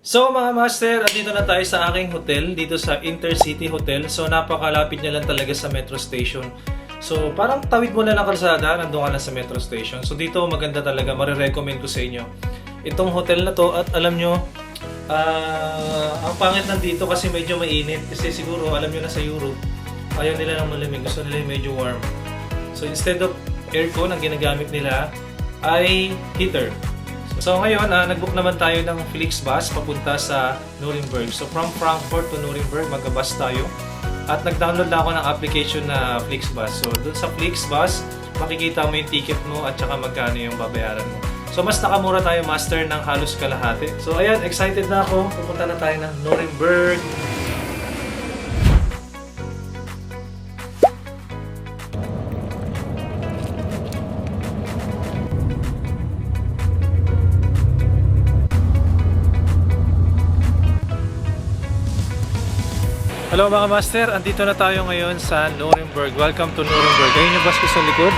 So mga master, andito na tayo sa aking hotel, dito sa Intercity Hotel. So napakalapit niya lang talaga sa metro station. So parang tawid mo na ng kalsada, nandun ka na sa metro station. So dito maganda talaga, marirecommend ko sa inyo. Itong hotel na to at alam nyo, ah, ang pangit nandito kasi medyo mainit. Kasi siguro alam nyo na sa Europe, ayaw nila ng malamig, gusto nila yung medyo warm. So instead of aircon, ang ginagamit nila ay heater. So ngayon, ah, nag-book naman tayo ng Flixbus papunta sa Nuremberg. So from Frankfurt to Nuremberg, mag-bus tayo. At nag-download na ako ng application na Flixbus. So dun sa Flixbus, makikita mo yung ticket mo at saka magkano yung babayaran mo. So mas nakamura tayo master ng halos kalahati. So ayan, excited na ako. Pupunta na tayo ng Nuremberg. Hello mga master, andito na tayo ngayon sa Nuremberg. Welcome to Nuremberg. Ayun yung bus ko sa likod.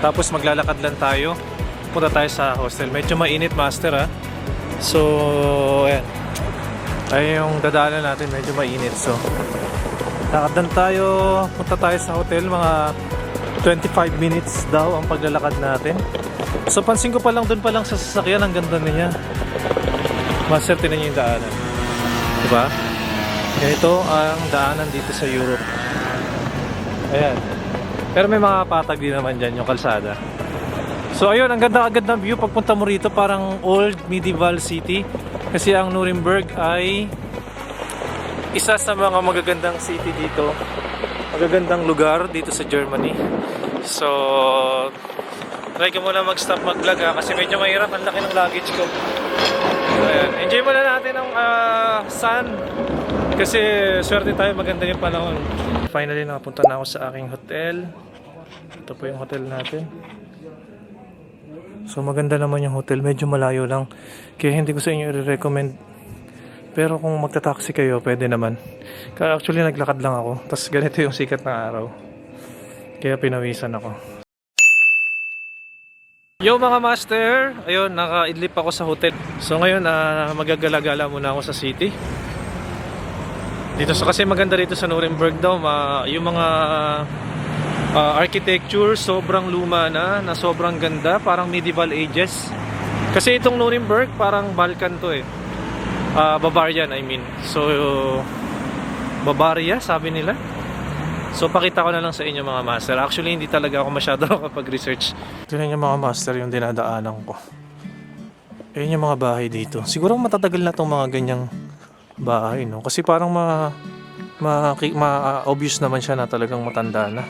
Tapos maglalakad lang tayo. Punta tayo sa hostel. Medyo mainit master ha. So, ayan. Ayun yung dadaanan natin. Medyo mainit. So, lakad lang tayo. Punta tayo sa hotel. Mga 25 minutes daw ang paglalakad natin. So, pansin ko pa lang doon pa lang sa sasakyan. Ang ganda niya. Master, tinan niyo yung daanan. Diba? Ganito ang daanan dito sa Europe. Ayan. Pero may mga patag din naman dyan yung kalsada. So ayun, ang ganda agad ng view pagpunta mo rito parang old medieval city. Kasi ang Nuremberg ay isa sa mga magagandang city dito. Magagandang lugar dito sa Germany. So, try ko muna mag-stop mag-vlog ha, kasi medyo mahirap. Ang laki ng luggage ko. So, ayan. Enjoy muna natin ang ah, sun. Kasi swerte tayo, maganda yung panahon. Finally, nakapunta na ako sa aking hotel. Ito po yung hotel natin. So maganda naman yung hotel, medyo malayo lang. Kaya hindi ko sa inyo i-recommend. Pero kung magta-taxi kayo, pwede naman. Kaya actually naglakad lang ako. Tapos ganito yung sikat ng araw. Kaya pinawisan ako. Yo mga master! Ayun, naka-idlip ako sa hotel. So ngayon, ah, magagala-gala muna ako sa city. Dito sa kasi maganda dito sa Nuremberg daw, ma, yung mga ah, architecture sobrang luma na, na sobrang ganda, parang medieval ages. Kasi itong Nuremberg parang Balkan to eh. Ah, Bavarian I mean. So Bavaria sabi nila. So pakita ko na lang sa inyo mga master. Actually hindi talaga ako masyado nakapag-research. Tingnan niyo mga master yung dinadaanan ko. Ayun yung mga bahay dito. Siguro matatagal na tong mga ganyang bahay, no? Kasi parang ma, ma, ma obvious naman siya na talagang matanda na.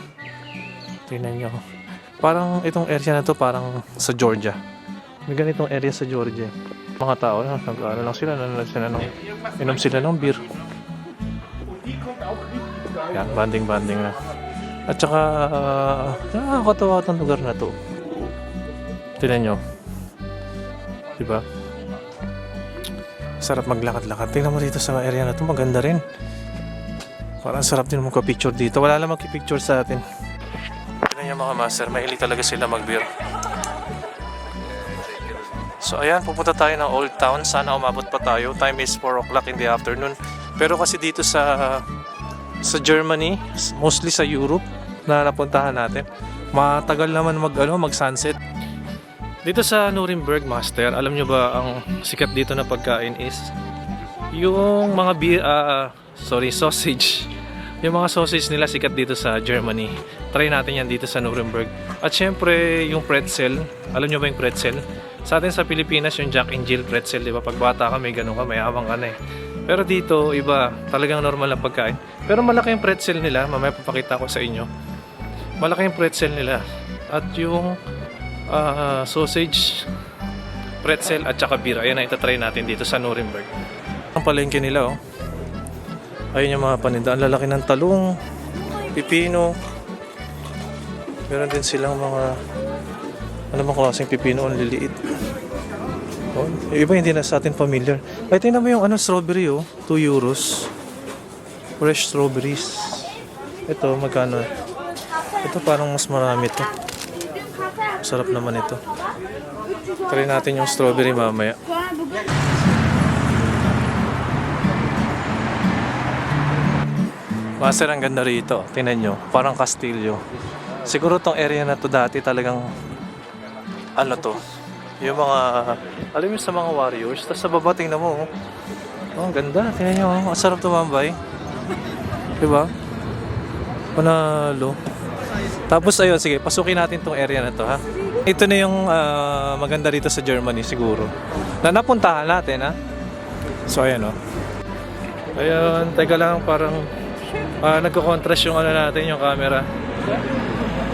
Tingnan nyo. Parang itong area na to parang sa Georgia. May ganitong area sa Georgia. Mga tao, na, nag, ano lang sila, nanonood sila ng, inom sila ng beer. Yan, banding-banding na. At saka, uh, nakakatawa itong lugar na to. Tingnan nyo. Diba? Sarap maglakad-lakad. Tingnan mo dito sa area na to, maganda rin. Parang sarap din magka-picture dito. Wala lang magki-picture sa atin. Tingnan nyo mga master, mahilig talaga sila mag-beer. So ayan, pupunta tayo ng Old Town. Sana umabot pa tayo. Time is 4 o'clock in the afternoon. Pero kasi dito sa sa Germany, mostly sa Europe na napuntahan natin, matagal naman mag ano, mag sunset. Dito sa Nuremberg Master, alam nyo ba ang sikat dito na pagkain is yung mga beer, ah, sorry, sausage. Yung mga sausage nila sikat dito sa Germany. Try natin yan dito sa Nuremberg. At syempre, yung pretzel. Alam nyo ba yung pretzel? Sa atin sa Pilipinas, yung Jack and Jill pretzel, di ba? Pag bata ka, may ganun ka, may awang ka eh. Pero dito, iba, talagang normal ang pagkain. Pero malaki yung pretzel nila, mamaya papakita ko sa inyo. Malaki yung pretzel nila. At yung ah, sausage, pretzel at saka beer. Ayan na itatry natin dito sa Nuremberg. Ang palengke nila oh. Ayun yung mga paninda. Ang lalaki ng talong, pipino. Meron din silang mga ano bang klaseng pipino ang liliit. Oh, iba hindi na sa atin familiar. Ay, tingnan mo yung ano, strawberry oh. 2 euros. Fresh strawberries. Ito, magkano? Ito parang mas marami to. Sarap naman ito. Try natin yung strawberry mamaya. Master, ang ganda rito. Tingnan nyo. Parang kastilyo. Siguro tong area na to dati talagang ano to. Yung mga, alam mo sa mga warriors. Tapos sa baba, tingnan mo. Oh, oh ang ganda. Tingnan nyo. Oh. Ang sarap tumambay. Diba? Panalo. Tapos ayun, sige, pasukin natin tong area na to ha. Ito na yung ah, maganda dito sa Germany siguro. Na napuntahan natin ha. So ayan oh. Ayun, teka lang parang ah, nagko-contrast yung ano natin, yung camera.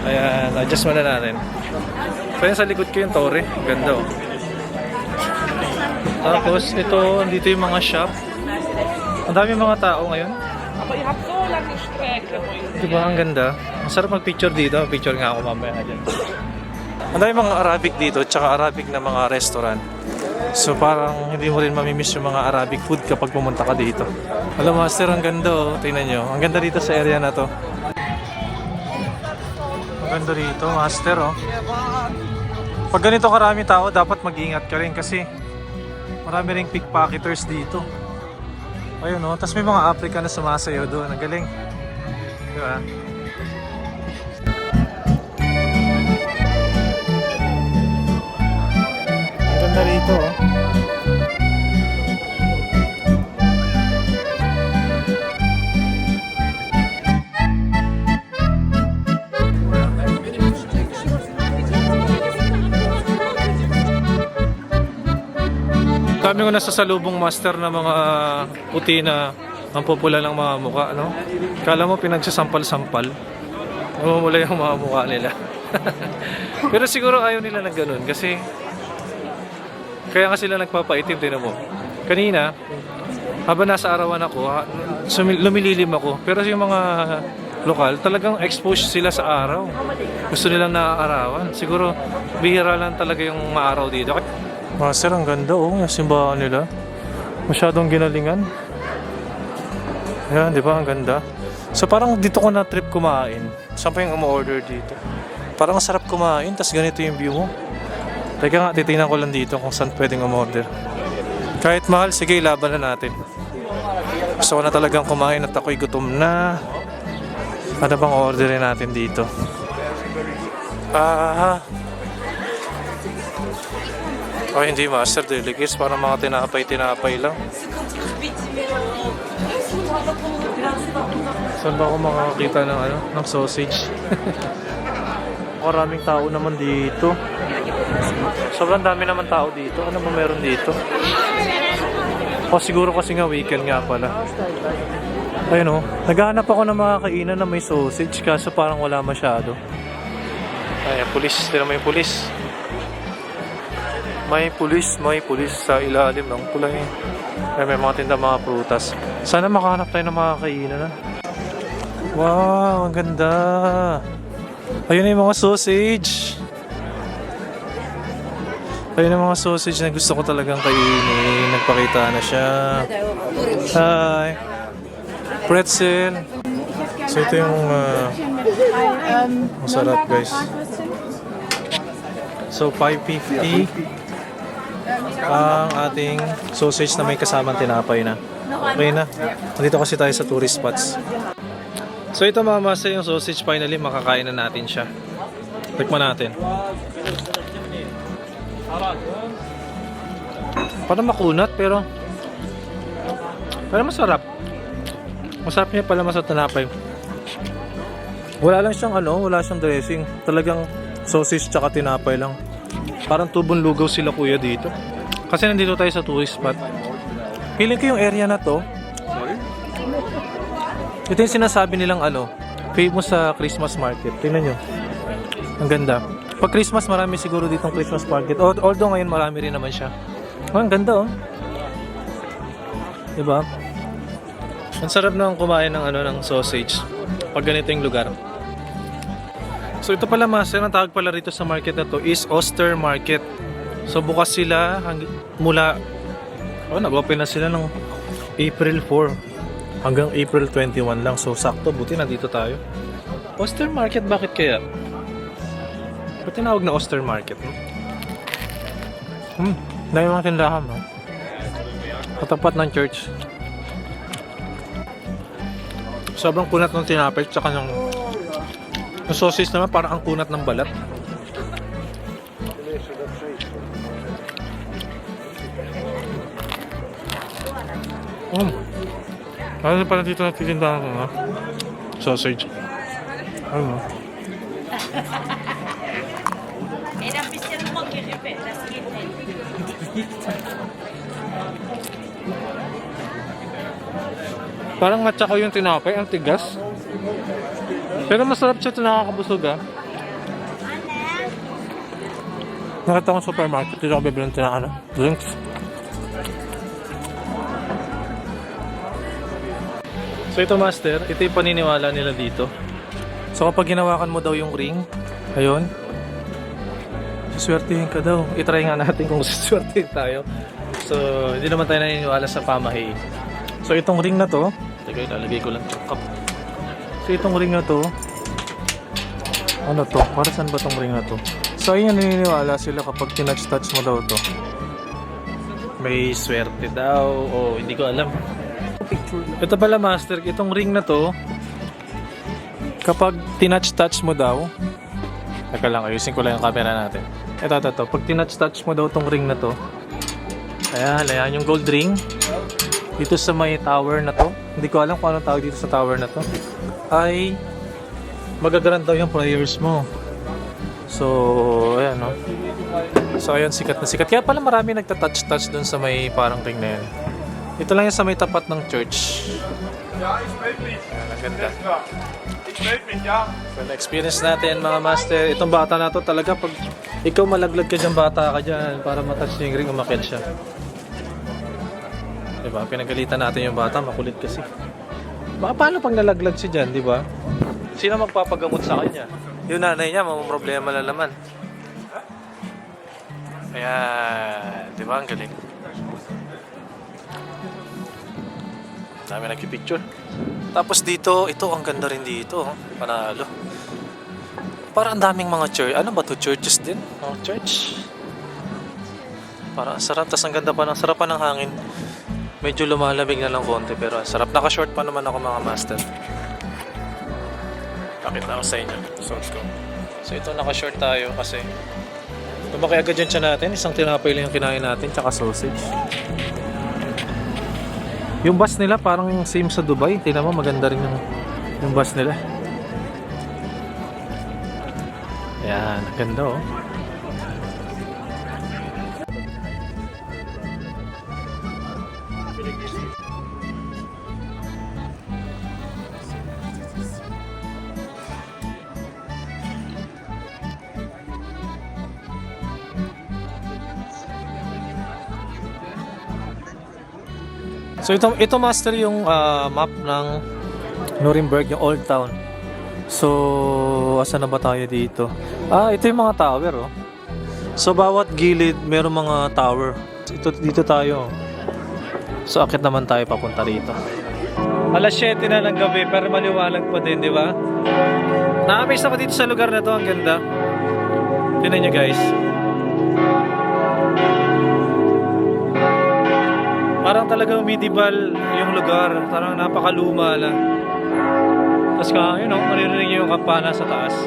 Ayan, adjust muna natin. So yun sa likod ko yung torre. Ganda oh. Tapos ito, dito yung mga shop. Ang dami mga tao ngayon. Aber ihr habt so lange Strecke. Di ba? Ang ganda. Ang sarap mag-picture dito. Picture nga ako mamaya dyan. Ang dami mga Arabic dito, tsaka Arabic na mga restaurant. So parang hindi mo rin mamimiss yung mga Arabic food kapag pumunta ka dito. Alam master, ang ganda oh. Tingnan nyo. Ang ganda dito sa area na to. Ang ganda dito, master oh. Pag ganito karami tao, dapat mag-ingat ka rin kasi marami ring pickpocketers dito. Ayun oh, tapos may mga African na sumasayaw doon. Ang galing. Di ba? Ang ganda rito oh. Kami ko nasasalubong master na mga puti na ang pupula ng mga mukha, no? Kala mo pinagsasampal-sampal. Namumula yung mga mukha nila. Pero siguro ayaw nila ng ganun kasi kaya nga sila nagpapaitim din mo. Kanina, habang nasa arawan ako, lumililim ako. Pero yung mga lokal, talagang exposed sila sa araw. Gusto nilang naaarawan. Siguro, bihira lang talaga yung maaraw dito. Master, ang ganda oh, yung simbahan nila. Masyadong ginalingan. Ayan, di ba? Ang ganda. So parang dito ko na trip kumain. Saan pa yung umu-order dito? Parang ang sarap kumain, tas ganito yung view mo. Teka nga, titingnan ko lang dito kung saan pwedeng umorder. Kahit mahal, sige, laban na natin. Gusto ko na talagang kumain at ako'y gutom na. Ano bang orderin natin dito? Ah, Oh, hindi master delicates. Parang mga tinapay-tinapay lang. Saan ba ako makakita ng ano, ng sausage? Maraming tao naman dito. Sobrang dami naman tao dito. Ano ba meron dito? O siguro kasi nga weekend nga pala. Ayun o. Naghahanap ako ng mga kainan na may sausage kaso parang wala masyado. Ayan, pulis. Tira mo yung pulis. May pulis, may pulis sa ilalim ng tulay. Ay, may mga tinda mga prutas. Sana makahanap tayo ng mga kainan na. Wow, ang ganda. Ayun yung mga sausage. Ayun ang mga sausage na gusto ko talagang kainin. Nagpakita na siya. Hi. Pretzel. So ito yung uh, masarap guys. So 550 ang ating sausage na may kasamang tinapay na. Okay na. Nandito kasi tayo sa tourist spots. So ito mga master yung sausage finally makakain na natin siya. Tikman natin. Parang makunat pero pero masarap. Masarap niya pala sa tinapay. Wala lang siyang ano, wala siyang dressing. Talagang sausage tsaka tinapay lang. Parang tubong lugaw sila kuya dito. Kasi nandito tayo sa tourist spot. Feeling ko yung area na to. Ito yung sinasabi nilang ano, famous sa Christmas market. Tingnan nyo. Ang ganda. Pag Christmas, marami siguro ditong Christmas market. Al- Although ngayon marami rin naman siya. Oh, ang ganda oh. Diba? Ang sarap nang kumain ng ano ng sausage pag ganito yung lugar. So ito pala master, ang tawag pala rito sa market na to is Oster Market. So bukas sila mula oh, nag-open na sila ng April 4 hanggang April 21 lang. So sakto, buti nandito tayo. Oster Market, bakit kaya? Ba't tinawag na Oster Market? No? Hmm, dahil mga tindahan, no? Katapat ng church. Sobrang kunat ng tinapay, tsaka ng... Yung sausage naman, parang ang kunat ng balat. Um. Ano pala dito nagtitindahan ko, ha? Sausage. Ano? Era bisschen rumgeschifft, das geht nicht. Parang matsaka yung tinapay, ang tigas. Pero masarap siya ito nakakabusog ah. Nakita ko supermarket, dito ako bibili ng tinakana. Drinks. So ito master, ito yung paniniwala nila dito. So kapag ginawakan mo daw yung ring, ayun, siswertihin ka daw. I-try nga natin kung siswertihin tayo. So hindi naman tayo naniniwala sa pamahay. So itong ring na to, teka ilalagay ko lang cup. So itong ring na to, ano to? Para saan ba tong ring na to? So ayun naniniwala sila kapag tinouch-touch mo daw to. May swerte daw o hindi ko alam. Ito pala master, itong ring na to, kapag tinouch-touch mo daw, Teka lang, ayusin ko lang yung camera natin. Ito, ito, ito. Pag tinouch-touch mo daw tong ring na to, ayan, ayan, yung gold ring, dito sa may tower na to, hindi ko alam kung anong tawag dito sa tower na to, ay magagaran daw yung prayers mo. So, ayan, no? So, ayan, sikat na sikat. Kaya pala marami nagtatouch-touch dun sa may parang ring na yan. Ito lang yung sa may tapat ng church. Ayan, ang ganda. So, na-experience natin mga master, itong bata na to talaga pag ikaw malaglag ka dyan, bata ka dyan, para matouch yung ring, umakit siya. Diba? Pinagalitan natin yung bata, makulit kasi. Baka paano pag nalaglag siya dyan, di ba? Sino magpapagamot sa kanya? Yung nanay niya, problema na naman. Ayan, di ba? Ang galing. Dami nagpipicture. Tapos dito, ito, ang ganda rin dito. oh. Panalo. Parang ang daming mga church. Ano ba to Churches din? Oh, church. Ang sarap. Tapos ang ganda pa ng sarap pa ng hangin. Medyo lumalamig na lang konti pero ang sarap. Naka-short pa naman ako mga master. Pakita ko sa inyo. Suot ko. So ito naka-short tayo kasi lumaki agad yung tiyan natin. Isang tinapay lang yung kinain natin tsaka sausage. Yung bus nila parang same sa Dubai. Tingnan mo maganda rin yung, yung bus nila. Ang ganda oh. So ito, ito master yung ah, map ng Nuremberg, yung Old Town. So, asa na ba tayo dito? Ah, ito yung mga tower, oh. So, bawat gilid, meron mga tower. Ito, dito tayo. So, akit naman tayo papunta rito. Alas 7 na ng gabi, pero maliwanag pa din, di ba? Na-amaze ako dito sa lugar na to, ang ganda. Tingnan nyo, guys. Parang talagang medieval yung lugar. Parang napakaluma na. Tapos ka, yun know, maririnig yung kampana sa taas.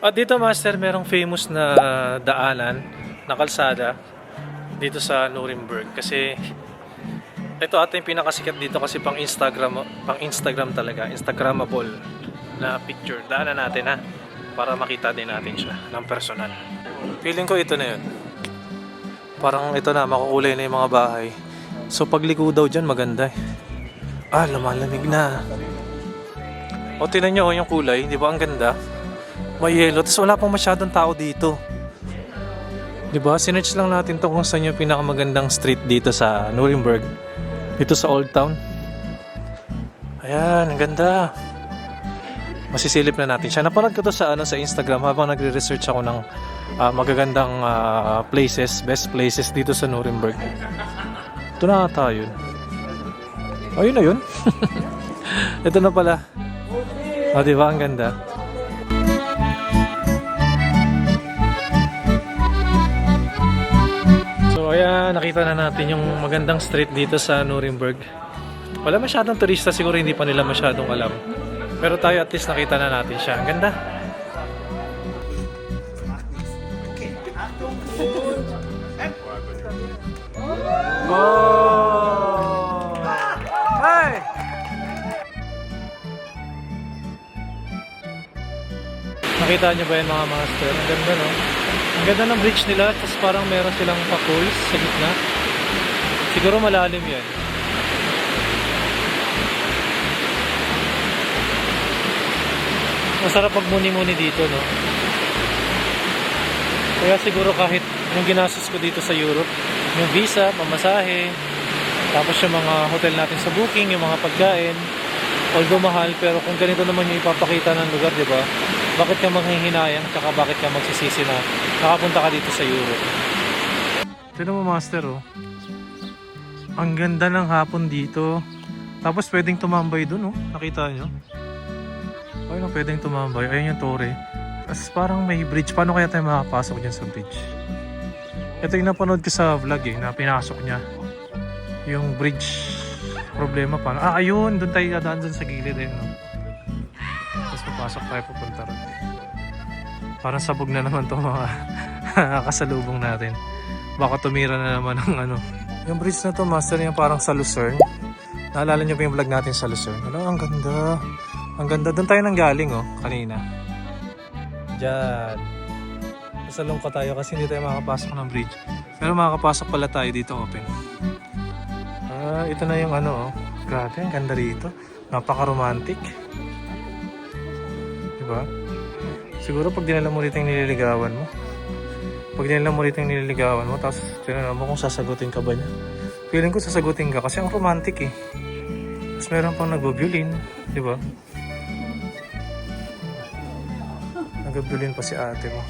At dito master, merong famous na daanan na kalsada dito sa Nuremberg kasi ito ata yung pinakasikat dito kasi pang Instagram pang Instagram talaga Instagrammable na picture. Daanan natin ha? Para makita din natin siya ng personal. Feeling ko ito na yun. Parang ito na makukulay na yung mga bahay. So pagliko daw dyan maganda eh. Ah lumalamig na. O tinan nyo oh, yung kulay. Di ba ang ganda? May yellow. Tapos wala pang masyadong tao dito. Di ba? Sinerch lang natin to kung saan yung pinakamagandang street dito sa Nuremberg dito sa Old Town. Ayan, ang ganda. Masisilip na natin siya. Napanood ko to sa ano sa Instagram habang nagre-research ako ng ah, magagandang ah, places, best places dito sa Nuremberg. Ito na ata yun. Ayun na yun. Ito na pala. O, di ba? Ang ganda. Na nakita na natin yung magandang street dito sa Nuremberg. Wala masyadong turista, siguro hindi pa nila masyadong alam. Pero tayo at least nakita na natin siya. Ang ganda. Oh! Hey! Nakita niyo ba yung mga master? Ang ganda, no? Ang ganda ng bridge nila, tapos parang meron silang pa-pools sa gitna. Siguro malalim yan. Masarap magmuni-muni dito, no? Kaya siguro kahit yung ginastos ko dito sa Europe, yung visa, pamasahe, tapos yung mga hotel natin sa booking, yung mga pagkain, although mahal, pero kung ganito naman yung ipapakita ng lugar, di ba? Bakit ka manghihinayang, tsaka bakit ka magsisisi na nakapunta ka dito sa Europe? Tignan mo, Master, oh. Ang ganda ng hapon dito. Tapos pwedeng tumambay dun, oh. Nakita nyo? Ayun, oh, pwedeng tumambay. Ayun yung tore. Tapos parang may bridge. Paano kaya tayo makapasok dyan sa bridge? Ito yung napanood ko sa vlog eh, na pinasok niya. Yung bridge problema pa. Ah, ayun, doon tayo dadaan sa gilid eh. No? Tapos papasok tayo pupunta ron. Parang sabog na naman to mga kasalubong natin. Baka tumira na naman ang ano. Yung bridge na to, master, yung parang sa Lucerne. Naalala niyo ba yung vlog natin sa Lucerne? Ano, ang ganda. Ang ganda. Doon tayo nang galing, oh, kanina. Diyan. Masalong ka tayo kasi hindi tayo makakapasok ng bridge. Pero makakapasok pala tayo dito open. Ah, ito na yung ano, oh. Grabe, ang ganda rito. Napaka-romantic. Diba? Siguro pag dinala mo rito yung nililigawan mo. Pag dinala mo rito yung nililigawan mo, tapos tinanong mo kung sasagutin ka ba niya. Feeling ko sasagutin ka kasi ang romantic eh. Tapos meron pang nagbo-violin, di ba? Nag-violin pa si ate mo.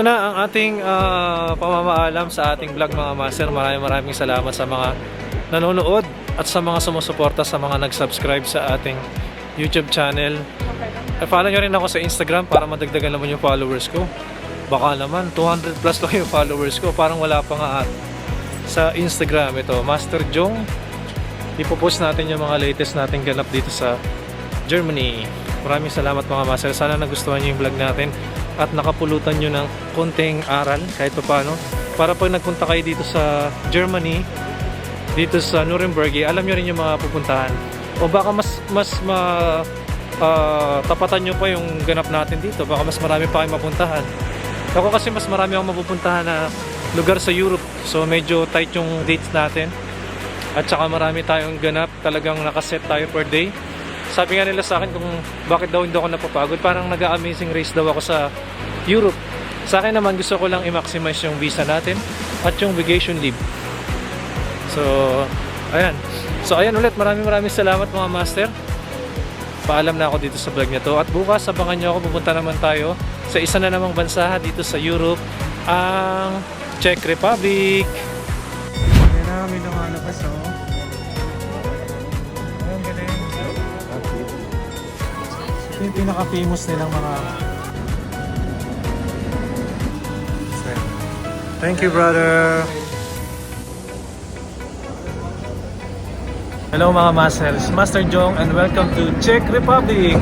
Ito na ang ating ah, pamamaalam sa ating vlog mga master. Maraming maraming salamat sa mga nanonood at sa mga sumusuporta sa mga nag-subscribe sa ating YouTube channel. Eh, follow nyo rin ako sa Instagram para madagdagan naman yung followers ko. Baka naman 200 plus lang yung followers ko. Parang wala pa nga at sa Instagram ito, Master Jong. Ipopost natin yung mga latest nating ganap dito sa Germany. Maraming salamat mga master. Sana nagustuhan nyo yung vlog natin at nakapulutan nyo ng konting aral kahit pa paano. Para pag nagpunta kayo dito sa Germany, dito sa Nuremberg, eh, alam nyo rin yung mga pupuntahan. O baka mas mas ma ah, tapatan nyo pa yung ganap natin dito. Baka mas marami pa kayong mapuntahan. Ako kasi mas marami akong mapupuntahan na lugar sa Europe. So medyo tight yung dates natin. At saka marami tayong ganap. Talagang nakaset tayo per day. Sabi nga nila sa akin kung bakit daw hindi ako napapagod. Parang nag-amazing race daw ako sa Europe. Sa akin naman gusto ko lang i-maximize yung visa natin at yung vacation leave. So, ayan. So, ayan ulit. Maraming maraming salamat mga master. Paalam na ako dito sa vlog nito. At bukas, abangan nyo ako. Pupunta naman tayo sa isa na namang bansa dito sa Europe. Ang Czech Republic. Ayan na, may lumalabas oh. Ito yung pinaka-famous nilang mga... Thank you, brother. Hello mga masters, Master Jong and welcome to Czech Republic.